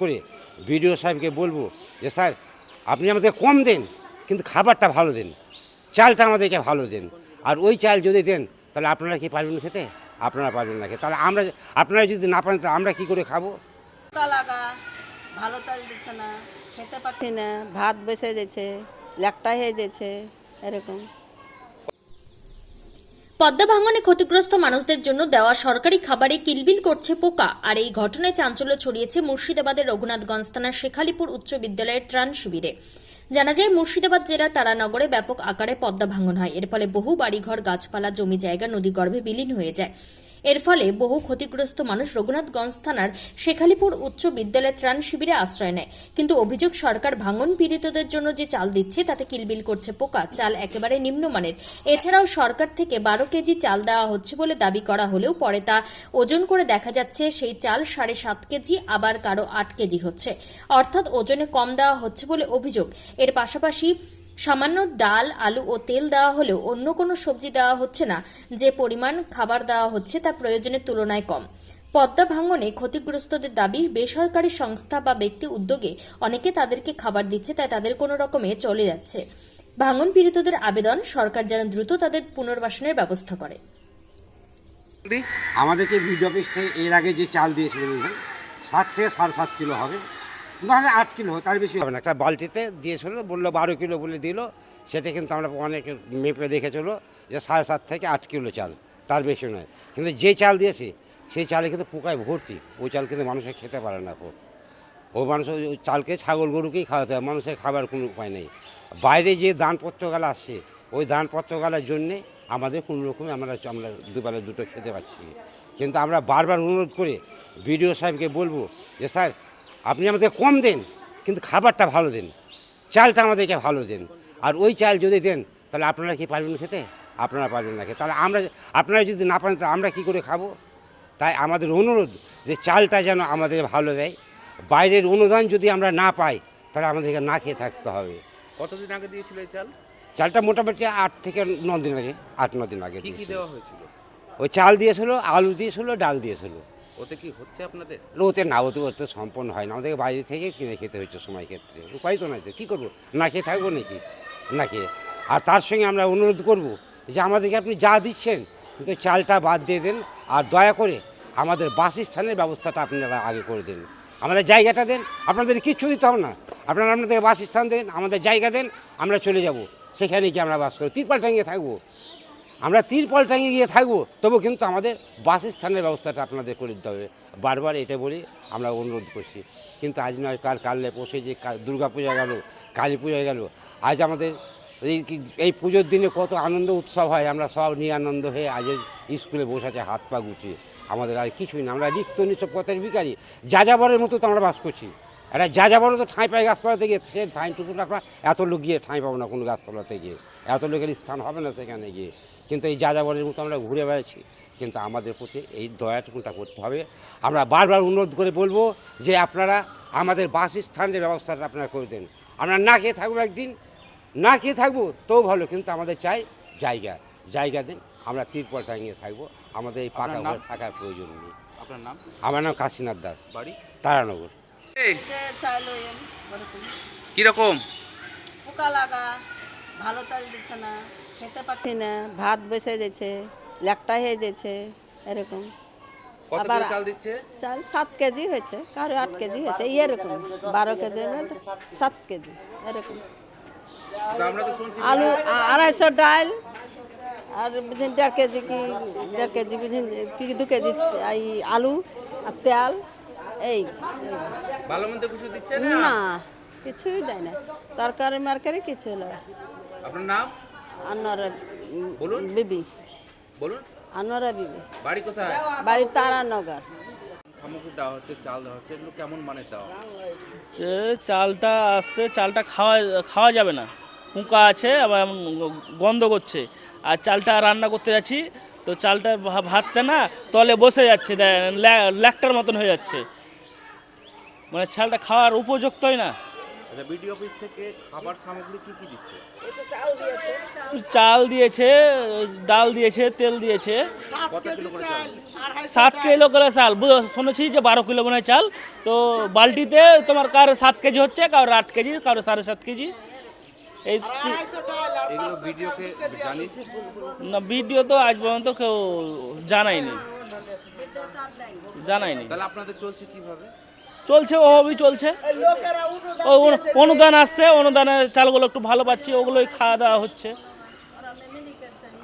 করে বিডিও সাহেবকে বলব যে, স্যার, আপনি আমাদের কম দেন, কিন্তু খাবারটা ভালো দেন, চালটা আমাদেরকে ভালো দেন। আর ওই চাল যদি দেন, তাহলে আপনারা কি পারবেন খেতে? আপনারা পারবেন না খেতে। তাহলে আমরা আপনারা যদি না পারেন, তাহলে আমরা কি করে খাব? ভালো চাল দিচ্ছে না, খেতে পারছি না, ভাত বেসে যাচ্ছে ল্যাকটা হয়ে যাচ্ছে এরকম। পদ্মা ভাঙনে ক্ষতিগ্রস্ত মানুষদের জন্য দেওয়া সরকারি খাবারে কিলবিল করছে পোকা। আর এই ঘটনায় চাঞ্চল্য ছড়িয়েছে মুর্শিদাবাদের রঘুনাথগঞ্জ থানার শেখালিপুর উচ্চ বিদ্যালয়ের ত্রাণ শিবিরে। জানা যায়, মুর্শিদাবাদ জেলার তারানগরে ব্যাপক আকারে পদ্মা ভাঙন হয়। এর ফলে বহু বাড়িঘর, গাছপালা, জমি জায়গা নদী গর্ভে বিলীন হয়ে যায়। এর ফলে বহু ক্ষতিগ্রস্ত মানুষ রঘুনাথগঞ্জ থানার শেখালিপুর উচ্চ বিদ্যালয়ের ত্রাণ শিবিরে আশ্রয় নেয়। কিন্তু অভিযোগ, সরকার ভাঙন পীড়িতদের জন্য যে চাল দিচ্ছে, তাতে কিলবিল করছে পোকা, চাল একেবারে নিম্নমানের। এছাড়াও সরকার থেকে বারো কেজি চাল দেওয়া হচ্ছে বলে দাবি করা হলেও পরে তা ওজন করে দেখা যাচ্ছে সেই চাল সাড়ে সাত কেজি, আবার কারও আট কেজি হচ্ছে। অর্থাৎ ওজনে কম দেওয়া হচ্ছে বলে অভিযোগ। এর পাশাপাশি সামান্য ডাল, আলু ও তেল দেওয়া হলেও অন্য কোনো সবজি দেওয়া হচ্ছে না। যে পরিমাণ খাবার দেওয়া হচ্ছে তা প্রয়োজনের তুলনায় কম। পদ্মা ভাঙনে ক্ষতিগ্রস্তদের দাবি, বেসরকারি সংস্থা বা ব্যক্তি উদ্যোগে অনেকে তাদেরকে খাবার দিচ্ছে, তাই তাদের কোনো রকমে চলে যাচ্ছে। ভাঙন পীড়িতদের আবেদন, সরকার যেন দ্রুত তাদের পুনর্বাসনের ব্যবস্থা করে। আমাদেরকে এর আগে যে চাল দিয়েছিল সাত থেকে সাড়ে সাত কিলো হবে। মানে আট কিলো, তার বেশি হবে না। একটা বালতিতে দিয়েছিল, বলল বারো কিলো বলে দিল। সেটা কিন্তু আমরা অনেক মেপে দেখেছিল যে সাড়ে সাত থেকে আট কিলো চাল, তার বেশি নয়। কিন্তু যে চাল দিয়েছে, সেই চালে কিন্তু পোকায় ভর্তি। ওই চাল কিন্তু মানুষে খেতে পারে না খুব। ও মানুষ ওই চালকে ছাগল গরুকেই খাওয়াতে হয়, মানুষের খাবার কোনো উপায় নেই। বাইরে যে দান পত্রগালা আসছে, ওই দান পত্রগালার জন্যে আমাদের কোনো রকমে আমরা আমরা দুবেলা দুটো খেতে পাচ্ছি কিন্তু আমরা বারবার অনুরোধ করে বিডিও সাহেবকে বলব যে, স্যার আপনি আমাদের কম দেন কিন্তু খাবারটা ভালো দেন চালটা আমাদেরকে ভালো দেন। আর ওই চাল যদি দেন তাহলে আপনারা কি পারবেন খেতে? আপনারা পারবেন না খেতে। তাহলে আমরা আপনারা যদি না পারেন তাহলে আমরা কি করে খাব? তাই আমাদের অনুরোধ যে চালটা যেন আমাদের ভালো দেয়। বাইরের অনুদান যদি আমরা না পাই তাহলে আমাদেরকে না খেয়ে থাকতে হবে। কতদিন আগে দিয়েছিল এই চাল? চালটা মোটামুটি আট থেকে ন দিন আগে আট ন দিন আগে দিয়েছিল। ওই চাল দিয়েছিল আলু দিয়েছিল ডাল দিয়েছিল। ওতে কি হচ্ছে আপনাদের? ওতে না, ওতে ওতে সম্পন্ন হয় না। আমাদেরকে বাইরে থেকে কিনে খেতে হচ্ছে সময় ক্ষেত্রে। উপায় তো নাই তো, কী করব? না খেয়ে থাকব নাকি? না খেয়ে। আর তার সঙ্গে আমরা অনুরোধ করব যে আমাদেরকে আপনি যা দিচ্ছেন, কিন্তু চালটা বাদ দিয়ে দেন। আর দয়া করে আমাদের বাসস্থানের ব্যবস্থাটা আপনারা আগে করে দেন। আমাদের জায়গাটা দেন, আপনাদের কিচ্ছু দিতে হবে না। আপনারা আপনাদের বাসস্থান দেন, আমাদের জায়গা দেন, আমরা চলে যাব। সেখানে গিয়ে আমরা বাস করি তিরপাল টাঙিয়ে থাকব। আমরা তিরপল টাঙিয়ে গিয়ে থাকব। তবু কিন্তু আমাদের বাসস্থানের ব্যবস্থাটা আপনাদের করে দিতে হবে। বারবার এটা বলে, আমরা অনুরোধ করছি। কিন্তু আজ নয়, কাল কাললে পৌঁছে যে দুর্গা পূজা গেল কালী পূজা গেল, আজ আমাদের এই এই পুজোর দিনে কত আনন্দ, উৎসব হয়, আমরা সব নিয়ে আনন্দ হয়ে আজ স্কুলে বসে আছে, হাত পা গুছিয়ে আমাদের আর কিছুই না, আমরা রিক্ত নিচব পথের বিকারি যাযাবরের মতো তো আমরা বাস করছি। একটা যাযাবরও তো ঠাঁই পায় গাছতলাতে গিয়ে, সে ঠাঁইটুকু আপনার এত লোক গিয়ে ঠাঁই পাবো না কোনো গাছতলাতে গিয়ে। এত লোকের স্থান হবে না সেখানে গিয়ে। কিন্তু এই যাযাবরের মতো আমরা ঘুরে বেড়াচ্ছি। কিন্তু আমাদের প্রতি এই দয়াটুকুটা করতে হবে। আমরা বারবার অনুরোধ করে বলব যে আপনারা আমাদের বাসস্থানের ব্যবস্থাটা আপনারা করে দেন। আমরা না খেয়ে থাকব একদিন না খেয়ে থাকব তো ভালো কিন্তু আমাদের চাই জায়গা। জায়গা দিন আমরা তিরপল টাঙিয়ে থাকব। আমাদের এই পাকা ঘরে থাকার প্রয়োজন নেই। আপনার নাম? আমার নাম কাশীনাথ দাস। বাড়ি? তারানগর। এই। যে চাল ওই ওরকম কীরকম? পোকা লাগা ভালো চাল দিচ্ছে না। খেতে পারছি না ভাত বসে যাচ্ছে ল্যাকটা হয়ে যাচ্ছে এরকম। আবার- চাল দিচ্ছে? চাল সাত কেজি হয়েছে কারও আট কেজি হয়েছে এরকম বারো কেজি সাত কেজি এরকম। আলু আড়াইশো ডাল আর বিধিন দেড় কেজি কি দেড় কেজি বিধিন কি দু কেজি এই আলু আর তেল এই। ভালো মন্দ কিছু দিচ্ছে না? না কিছুই দেয় না তরকারি মারকারি কিছু নয় আপনার নাম? আনোয়ারা বলুন। বিবি। বলুন। আনোয়ারা বিবি। বাড়ি কোথায়? বাড়ি তারানগর। সামগ্রী দেওয়া হচ্ছে চাল দেওয়া হচ্ছে এগুলো কেমন মানের দেওয়া? যে চালটা আসছে চালটা খাওয়া খাওয়া যাবে না। হুঁকা আছে আবার এমন গন্ধ করছে। আর চালটা রান্না করতে যাচ্ছি তো চালটার ভা- ভাতটা না তলে বসে যাচ্ছে ল্যাকটার মতন হয়ে যাচ্ছে। মানে চালটা খাওয়ার উপযুক্তই না। আচ্ছা বিডি অফিস থেকে খাবার সামগ্রী কি কি দিচ্ছে? চাল দিয়েছে। ডাল দিয়েছে তেল দিয়েছে। কত কিলো করে চাল সাত কিলো করে চাল শুনেছি যে বারো কিলো মনে হয় চাল। তো বালতিতে তোমার কার সাত কেজি হচ্ছে কারোর আট কেজি কারোর সাড়ে সাত কেজি। এই না ভিডিও তো আজ পর্যন্ত কেউ জানায়নি জানায়নি। তাহলে আপনাদের চলছে কীভাবে? চলছে ওভাবেই চলছে। ও অনুদান আসছে অনুদানের চালগুলো একটু ভালো পাচ্ছি ওগুলোই খাওয়া দাওয়া হচ্ছে।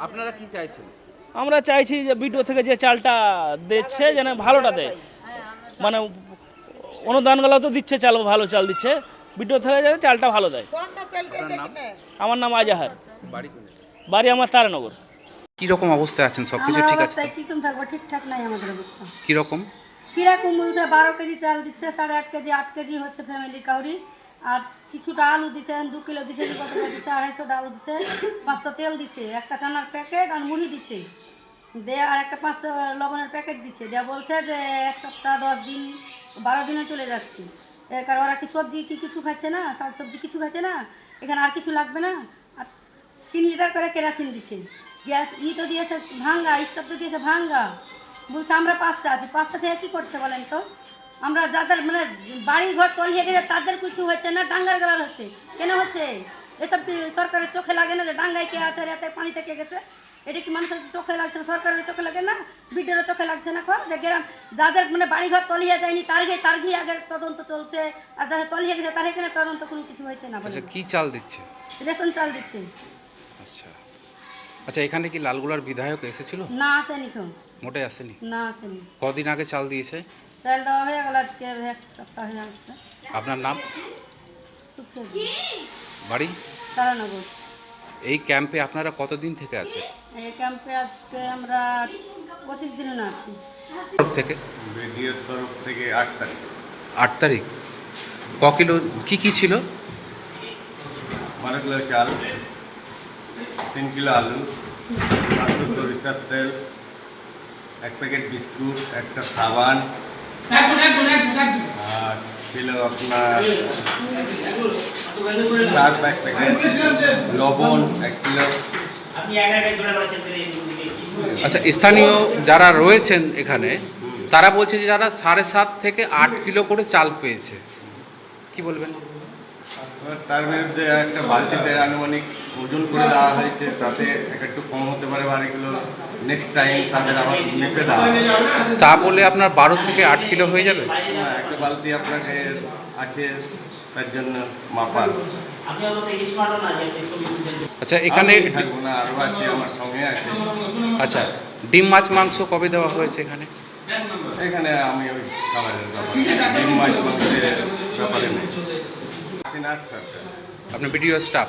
আপনারা কি চাইছেন? আমরা চাইছি যে ভিডিও থেকে যে চালটা দিচ্ছে যেন ভালোটা দেয়। মানে অনুদানগুলো তো দিচ্ছে চাল ভালো চাল দিচ্ছে। ভিডিও থেকে যেন চালটা ভালো দেয়। আমার নাম আজাহার। বাড়ি বাড়ি আমার তারানগর। কি রকম অবস্থায় আছেন সবকিছু? আমার ঠিক আছে কীরকম? থাকব ঠিকঠাক নাই আমাদের অবস্থা কি রকম কীরকম বলছে, বারো কেজি চাল দিচ্ছে, সাড়ে আট কেজি আট কেজি হচ্ছে ফ্যামিলি কাউরি। আর কিছুটা আলু দিচ্ছেন দু কিলো দিচ্ছে কি কত করে দিচ্ছে আড়াইশোটা আলু দিচ্ছে, পাঁচশো তেল দিচ্ছে, একটা চানার প্যাকেট আর মুড়ি দিচ্ছে। দিয়ে আর একটা পাঁচশো লবণের প্যাকেট দিচ্ছে। দেওয়া বলছে যে এক সপ্তাহ, দশ দিন, বারো দিনে চলে যাচ্ছি। এর ওরা কি সবজি কি কিছু খাচ্ছে না? শাক সবজি কিছু খাচ্ছে না? এখানে আর কিছু লাগবে না? আর তিন লিটার করে কেরাসিন দিচ্ছে। গ্যাস, ই তো দিয়েছে ভাঙ্গা, স্টোভ তো দিয়েছে ভাঙ্গা। বলছে আমরা পাঁচটা আছি। পাঁচটা থেকে কী করছে বলেন তো? আমরা যাদের মানে বাড়ি ঘর তলিয়ে গেছে তাদের কিছু হচ্ছে না? ডাঙ্গার গেলার হচ্ছে। কেন হচ্ছে? এসব কি সরকারের চোখে লাগে না যে ডাঙ্গায় কে আছে রাতে পানি থেকে গেছে? এটা কি মানুষের চোখে লাগছে না? সরকারের চোখে লাগে না? বিডেরও চোখে লাগছে না খর যে গ্রাম যাদের মানে বাড়িঘর তলিয়ে যায়নি তার গিয়ে তার গিয়ে আগে তদন্ত চলছে। আর যাদের তলিয়ে গেছে তার এখানে তদন্ত কোনো কিছু হয়েছে না। আচ্ছা কি চাল দিচ্ছে? রেশন চাল দিচ্ছে। আচ্ছা। আচ্ছা এখানে কি লালগুলার বিধায়ক এসেছিল? না আসেনি কেউ মোটে আসেনি? না আসেনি। কদিন আগে চাল দিয়েছে? চাল দেওয়া হয়ে গেল আজকে এক সপ্তাহ হয়ে আসছে। আপনার নাম? বাড়ি? তারানগর। এই ক্যাম্পে আপনারা কতদিন থেকে আছে এই ক্যাম্পে আজকে আমরা পঁচিশ দিন না আছি। তরফ থেকে? ভিডিওর তরফ থেকে আট তারিখ। আট তারিখ। ক কিলো কি কি ছিল? কিলো চাল। তিন কিলো আলু পাঁচশো সরিষার তেল এক প্যাকেট বিস্কুট একটা সাবান। আর ছিল আপনার চার এক প্যাকেট লবণ এক কিলো। আচ্ছা স্থানীয় যারা রয়েছেন এখানে তারা বলছে যে যারা সাড়ে সাত থেকে আট কিলো করে চাল পেয়েছে। কি বলবেন? এবার তার বিরুদ্ধে একটা বালতিতে আনুমানিক ওজন করে দেওয়া হয়েছে তাতে একটু কম হতে পারে বারো কিলো নেক্সট টাইম তাদের আবার মেপে দেওয়া। তা বলে আপনার বারো থেকে আট কিলো হয়ে যাবে? হ্যাঁ, একটা বালতি আপনাকে আছে তার জন্য মাপা আচ্ছা এখানে আরও আছে আমার সঙ্গে আছে। আচ্ছা ডিম মাছ মাংস কবে দেওয়া হয়েছে এখানে? এখানে আমি ওই ডিম মাছ মাংসের ব্যাপারে নেই। আপনার ভিডিও স্টাফ।